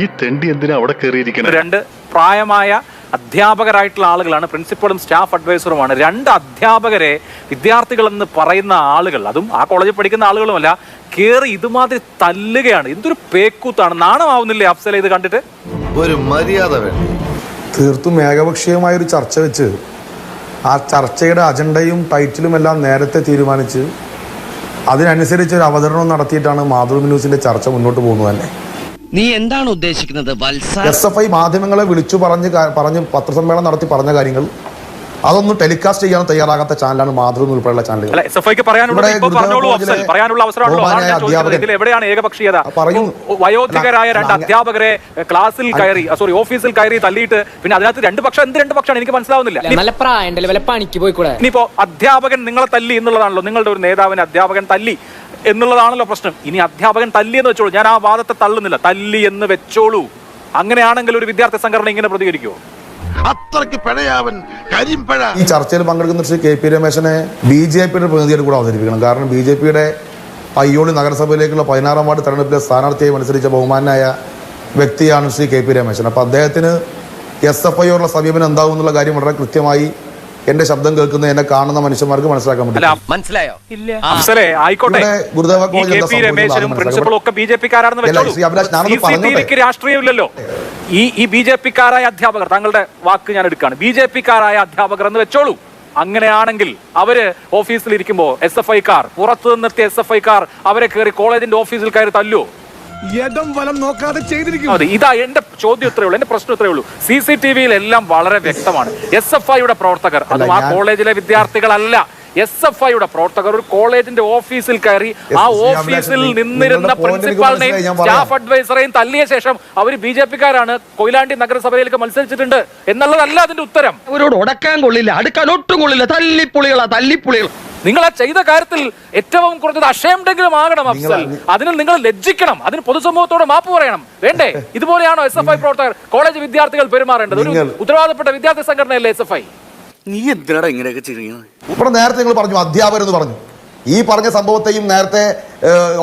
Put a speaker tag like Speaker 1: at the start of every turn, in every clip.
Speaker 1: ഈ തെണ്ടി എന്തിനാ അവിടെ കയറിയിരിക്കുന്നത്
Speaker 2: രണ്ട് പ്രായമായ അധ്യാപകരായിട്ടുള്ള ആളുകളാണ്. പ്രിൻസിപ്പളും സ്റ്റാഫ് അഡ്വൈസറുമാണ് രണ്ട് അധ്യാപകരെ വിദ്യാർത്ഥികളെന്ന് പറയുന്ന ആളുകൾ. അതും ആ കോളേജിൽ പഠിക്കുന്ന ആളുകളുമല്ല. കയറി ഇതുമാതിരി തല്ലുകയാണ്. എന്തൊരു പേക്കൂത്താണ്. നാണമാവുന്നില്ലേ അഫ്സല ഇത് കണ്ടിട്ട്?
Speaker 3: ഒരു മര്യാദ വേണ്ടി
Speaker 4: തീർത്തും ഏകപക്ഷീയമായ ഒരു ചർച്ച വെച്ച് ആ ചർച്ചയുടെ അജണ്ടയും ടൈറ്റിലും എല്ലാം നേരത്തെ തീരുമാനിച്ച് അതിനനുസരിച്ച് ഒരു അവതരണം നടത്തിയിട്ടാണ് മാതൃഭൂമി ന്യൂസിന്റെ ചർച്ച മുന്നോട്ട് പോകുന്നത് തന്നെ.
Speaker 5: നീ എന്താണ് ഉദ്ദേശിക്കുന്നത്? വത്സ
Speaker 4: എസ് എഫ് ഐ മാധ്യമങ്ങളെ വിളിച്ചു പറഞ്ഞ് പറഞ്ഞ് പത്രസമ്മേളനം നടത്തി പറഞ്ഞ കാര്യങ്ങൾ അതൊന്നും ടെലികാസ്റ്റ് ചെയ്യാൻ തയ്യാറാകാത്ത ചാനലാണ് മാതൃ ഉൾപ്പെടെയുള്ള ചാനലുകൾ.
Speaker 2: എവിടെയാണ് ഏകപക്ഷീയത. വയോധികരായ രണ്ട് അധ്യാപകരെ ക്ലാസ്സിൽ കയറി സോറി ഓഫീസിൽ കയറി തള്ളിയിട്ട് പിന്നെ അതിനകത്ത് രണ്ട് പക്ഷം എന്ത് രണ്ട് പക്ഷമാണ്? എനിക്ക് മനസ്സിലാവുന്നില്ല. ഇനിയിപ്പോ അധ്യാപകൻ നിങ്ങളെ തല്ലി എന്നുള്ളതാണല്ലോ. നിങ്ങളുടെ ഒരു നേതാവിനെ അധ്യാപകൻ തല്ലി. എന്നുള്ളതാണല്ലോ പ്രശ്നം. ഇനി അധ്യാപകൻ തല്ലി എന്ന് വെച്ചോളൂ. ഞാൻ ആ വാദത്തെ തള്ളുന്നില്ല. തല്ലി എന്ന് വെച്ചോളൂ. അങ്ങനെയാണെങ്കിൽ ഒരു വിദ്യാർത്ഥി സംഘടന ഇങ്ങനെ പ്രതികരിക്കുമോ
Speaker 3: അത്രയ്ക്ക് പിഴയാവൻ കരിമ്പഴ.
Speaker 4: ഈ ചർച്ചയിൽ പങ്കെടുക്കുന്ന ശ്രീ കെ പി രമേശനെ ബി ജെ പിയുടെ പ്രതിനിധിയായിട്ട് കൂടെ അവതരിപ്പിക്കണം. കാരണം ബി ജെ പിയുടെ പയ്യോളി നഗരസഭയിലേക്കുള്ള പതിനാറാം വാർഡ് തെരഞ്ഞെടുപ്പിലെ സ്ഥാനാർത്ഥിയെ മത്സരിച്ച ബഹുമാനായ വ്യക്തിയാണ് ശ്രീ കെ പി രമേശൻ. അപ്പോൾ അദ്ദേഹത്തിന് എസ് എഫ് ഐയോടുള്ള സമീപനം എന്താവും എന്നുള്ള കാര്യം വളരെ കൃത്യമായി എന്റെ ശബ്ദം കേൾക്കുന്ന എന്നെ കാണുന്ന മനുഷ്യന്മാർക്ക് മനസ്സിലാക്കാൻ പറ്റും
Speaker 5: മനസ്സിലായോ?
Speaker 2: ഇല്ല. ആയിക്കോട്ടെ.
Speaker 4: ഗുരുദേവ കോളേജ്
Speaker 2: രാഷ്ട്രീയമില്ലല്ലോ. ഈ ഈ ബി ജെ പിക്കാരായ അധ്യാപകർ താങ്കളുടെ വാക്ക് ഞാൻ എടുക്കുകയാണ്. ബി ജെ പിക്കാരായ അധ്യാപകർ എന്ന് വെച്ചോളൂ. അങ്ങനെയാണെങ്കിൽ അവർ ഓഫീസിൽ ഇരിക്കുമ്പോ എസ് എഫ് ഐക്കാർ പുറത്തു നിന്നെത്തിയ എസ് എഫ് ഐക്കാർ അവരെ കയറി കോളേജിന്റെ ഓഫീസിൽ കയറി തല്ലുവോ?
Speaker 6: ഇടം വലം നോക്കാതെ ചെയ്തിരിക്കും.
Speaker 2: അതെ ഇതാ എന്റെ ചോദ്യം ഇത്രേ ഉള്ളൂ എന്റെ പ്രശ്നം ഇത്രേ ഉള്ളൂ. സി സി ടി വിയിൽ എല്ലാം വളരെ വ്യക്തമാണ്. എസ് എഫ് ഐയുടെ പ്രവർത്തകർ അതും ആ കോളേജിലെ വിദ്യാർത്ഥികളല്ല. എസ് എഫ് ഐയുടെ പ്രവർത്തകർ ഒരു കോളേജിന്റെ ഓഫീസിൽ കയറി ആ ഓഫീസിൽ നിന്നിരുന്ന പ്രിൻസിപ്പാളിനെയും. സ്റ്റാഫ് അഡ്വൈസറെയും തല്ലിയ ശേഷം അവർ ബി ജെ പിക്കാരാണ് കൊയിലാണ്ടി നഗരസഭയിലേക്ക് മത്സരിച്ചിട്ടുണ്ട് എന്നുള്ളതല്ല അതിന്റെ ഉത്തരം.
Speaker 5: അവരോട് ഉടക്കാൻ കൊള്ളില്ല അടുക്കാൻ ഒട്ടും കൊള്ളില്ല. തല്ലിപ്പുളികളാ തല്ലിപ്പുളികൾ.
Speaker 2: നിങ്ങൾ ആ ചെയ്ത കാര്യത്തിൽ ഏറ്റവും കുറഞ്ഞത് അക്ഷയമുണ്ടെങ്കിലും ആകണം അഫ്സൽ. അതിന് നിങ്ങൾ ലജ്ജിക്കണം. അതിന് പൊതുസമൂഹത്തോട് മാപ്പ് പറയണം. വേണ്ടേ? ഇതുപോലെയാണോ എസ് എഫ് ഐ പ്രവർത്തകർ കോളേജ് വിദ്യാർത്ഥികൾ പെരുമാറേണ്ടത്? ഒരു ഉത്തരവാദപ്പെട്ട വിദ്യാർത്ഥി സംഘടനയല്ലേ എസ് എഫ് ഐ
Speaker 7: നീ എന്തിനാടാ ഇങ്ങനെയൊക്കെ ചെയ്യുന്നത്?
Speaker 4: ഇവിടെ നേരത്തെ നിങ്ങൾ പറഞ്ഞു അധ്യാപകർ എന്ന് പറഞ്ഞു. ഈ പറഞ്ഞ സംഭവത്തെയും നേരത്തെ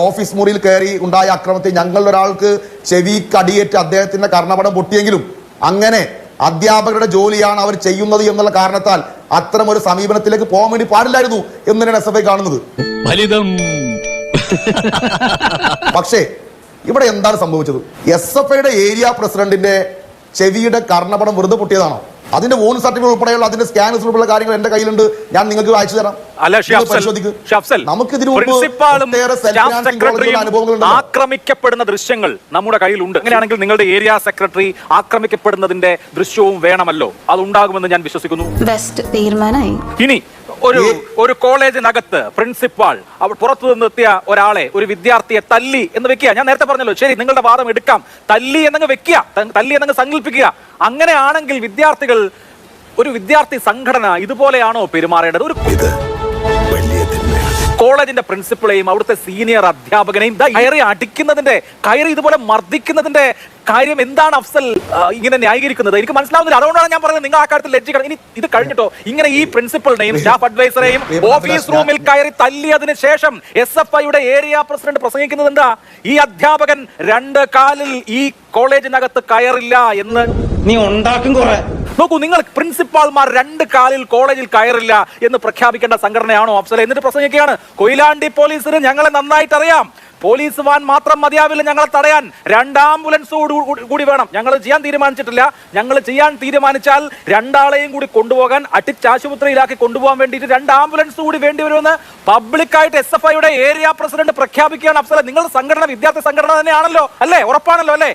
Speaker 4: ഓഫീസ് മുറിയിൽ കയറി ഉണ്ടായ അക്രമത്തെ ഞങ്ങളുടെ ഒരാൾക്ക് ചെവി കടിയേറ്റ് അദ്ദേഹത്തിന്റെ കർണപടം പൊട്ടിയെങ്കിലും അങ്ങനെ അധ്യാപകരുടെ ജോലിയാണ് അവർ ചെയ്യുന്നത് എന്നുള്ള കാരണത്താൽ അത്തരം ഒരു സമീപനത്തിലേക്ക് പോകാൻ വേണ്ടി പാടില്ലായിരുന്നു എന്ന് തന്നെയാണ് എസ് എഫ് ഐ കാണുന്നത്. പക്ഷേ ഇവിടെ എന്താണ് സംഭവിച്ചത്? എസ് എഫ് ഐയുടെ ഏരിയ പ്രസിഡന്റിന്റെ ചെവിയുടെ കർണപടം വെറുതെ പൊട്ടിയതാണോ? അതിന്റെ വോൺ സർട്ടിഫിക്കറ്റ് ഉൾപ്പെടെയുള്ള അതിന്റെ സ്കാനർ ഉൾപ്പെടെയുള്ള കാര്യങ്ങൾ എന്റെ കയ്യിലുണ്ട്. ഞാൻ നിങ്ങൾക്ക് അയച്ചു തരാം. നമുക്ക് ഇതിനു മുമ്പ്.
Speaker 2: ആക്രമിക്കപ്പെടുന്ന ദൃശ്യങ്ങൾ നമ്മുടെ കയ്യിലുണ്ട്. അങ്ങനെയാണെങ്കിൽ നിങ്ങളുടെ ഏരിയ സെക്രട്ടറി ആക്രമിക്കപ്പെടുന്നതിന്റെ ദൃശ്യവും വേണമല്ലോ. അത് ഉണ്ടാകുമെന്ന് ഞാൻ വിശ്വസിക്കുന്നു.
Speaker 8: ബെസ്റ്റ് തീരുമാനമായി.
Speaker 2: ഇനി ഒരു ഒരു കോളേജിനകത്ത് പ്രിൻസിപ്പാൾ അവർ പുറത്തു നിന്നെത്തിയ ഒരാളെ ഒരു വിദ്യാർത്ഥിയെ തല്ലി എന്ന് വെക്കുക. ഞാൻ നേരത്തെ പറഞ്ഞല്ലോ ശരി നിങ്ങളുടെ വാദം എടുക്കാം. തല്ലി എന്നങ്ങ് വെക്കുക തല്ലി എന്നങ്ങ് സങ്കല്പിക്കുക. അങ്ങനെയാണെങ്കിൽ വിദ്യാർത്ഥികൾ ഒരു വിദ്യാർത്ഥി സംഘടന ഇതുപോലെയാണോ പെരുമാറേണ്ടത്? ഒരു കോളേജിന്റെ പ്രിൻസിപ്പളെയും അവിടുത്തെ സീനിയർ അധ്യാപകനെയും ദാ കയറി അടിക്കുന്നതിന്റെ കയറി ഇതുപോലെ മർദ്ദിക്കുന്നതിന്റെ കാര്യം എന്താണ് അഫ്സൽ ഇങ്ങനെ ന്യായീകരിക്കുന്നത്? എനിക്ക് മനസ്സിലാവുന്നില്ല. അതുകൊണ്ടാണ് ഞാൻ പറയുന്നത് നിങ്ങൾ ആ കാര്യത്തിൽ ലജ്ജിക്കണം. ഇനി ഇത് കഴിഞ്ഞിട്ടോ? ഇങ്ങനെ ഈ പ്രിൻസിപ്പളിനെയും സ്റ്റാഫ് അഡ്വൈസറെയും ഓഫീസ് റൂമിൽ കയറി തല്ലിയതിനു ശേഷം എസ് എഫ് ഐയുടെ ഏരിയ പ്രസിഡന്റ് പ്രസംഗിക്കുന്നത് എന്താ? ഈ അധ്യാപകൻ രണ്ട് കാലിൽ ഈ കോളേജിനകത്ത് കയറില്ല എന്ന്
Speaker 9: നീ ഉണ്ടാക്കും കുറെ.
Speaker 2: നോക്കൂ നിങ്ങൾ പ്രിൻസിപ്പാൾമാർ രണ്ട് കാലിൽ കോളേജിൽ കയറില്ല എന്ന് പ്രഖ്യാപിക്കേണ്ട സംഘടനയാണോ അഫ്സല എന്നിട്ട് പ്രസംഗിക്കുകയാണ്. കൊയിലാണ്ടി പോലീസിന് ഞങ്ങളെ നന്നായിട്ട് അറിയാം പോലീസ് വാൻ മാത്രം മതിയാവില്ല ഞങ്ങളെ തടയാൻ. രണ്ട് ആംബുലൻസ് കൂടി വേണം. ഞങ്ങൾ ചെയ്യാൻ തീരുമാനിച്ചിട്ടില്ല. ഞങ്ങൾ ചെയ്യാൻ തീരുമാനിച്ചാൽ രണ്ടാളെയും കൂടി കൊണ്ടുപോകാൻ അട്ടിച്ചാശുപത്രിയിലാക്കി കൊണ്ടുപോകാൻ വേണ്ടിയിട്ട് രണ്ട് ആംബുലൻസ് കൂടി വേണ്ടി വരുമെന്ന് പബ്ലിക്കായിട്ട് എസ് എഫ് ഐയുടെ ഏരിയ പ്രസിഡന്റ് പ്രഖ്യാപിക്കുകയാണ് അഫ്സല നിങ്ങൾ സംഘടന വിദ്യാർത്ഥി സംഘടന തന്നെയാണല്ലോ. അല്ലേ? ഉറപ്പാണല്ലോ അല്ലേ?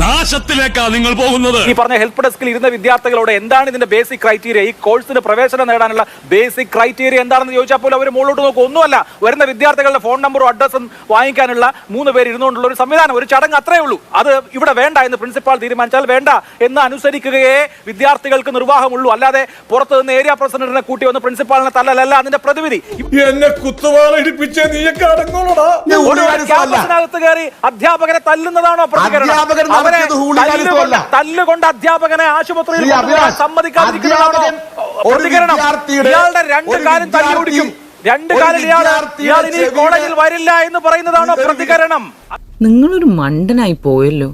Speaker 6: നാശത്തിലേക്കാ നിങ്ങൾ പോകുന്നത്.
Speaker 2: ഈ പറഞ്ഞ ഹെൽപ്പ് ഡെസ്കിൽ ഇരുന്ന വിദ്യാർത്ഥികളോട് എന്താണ് ഇതിന്റെ ബേസിക് ക്രൈറ്റീരിയ ഈ കോഴ്സിന് പ്രവേശനം നേടാനുള്ള ബേസിക് ക്രൈറ്റീരിയ എന്താണെന്ന് ചോദിച്ചാൽ പോലും അവർ മുകളിലോട്ട് നോക്കും. ഒന്നുമല്ല വരുന്ന വിദ്യാർത്ഥികളുടെ ഫോൺ നമ്പറും അഡ്രസ്സും വാങ്ങിക്കാനുള്ള മൂന്ന് പേര് ഇരുന്നുകൊണ്ടുള്ള ഒരു സംവിധാനം ഒരു ചടങ്ങ് അത്രേ ഉള്ളൂ. അത് ഇവിടെ വേണ്ട എന്ന് പ്രിൻസിപ്പാൾ തീരുമാനിച്ചാൽ വേണ്ട എന്ന് അനുസരിക്കുകയേ വിദ്യാർത്ഥികൾക്ക് നിർവാഹമുള്ളൂ. അല്ലാതെ പുറത്ത് നിന്ന് ഏരിയ പ്രസിഡന്റിനെ കൂട്ടി വന്ന് പ്രിൻസിപ്പാളിനെ തല്ലലല്ല അതിന്റെ പ്രതിവിധി.
Speaker 6: എന്നെ കുത്തുവാള ഇടിപ്പിച്ച
Speaker 4: ഇത്
Speaker 2: ഒരു. ക്യാമ്പസിനകത്ത് കയറി അധ്യാപകരെ തല്ലുന്നതാണോ പ്രതികരണം?
Speaker 4: അല്ല.
Speaker 2: തല്ലുകൊണ്ട് തല്ലുകൊണ്ട് അധ്യാപകനെ ആശുപത്രിയിൽ സമ്മതിക്കാതിരിക്കുന്നതാണോ? പ്രതികരണം. ഇയാളുടെ രണ്ട്
Speaker 4: കാര്യം
Speaker 2: കാലം തല്ലി ഓടിക്കും. രണ്ട്
Speaker 4: കാലം
Speaker 2: കാലിൽ ഇയാൾ ഇയാൾ ഇനി കോളേജിൽ വരില്ല എന്ന് പറയുന്നതാണോ പ്രതികരണം?
Speaker 10: നിങ്ങളൊരു മണ്ടനായി പോയല്ലോ.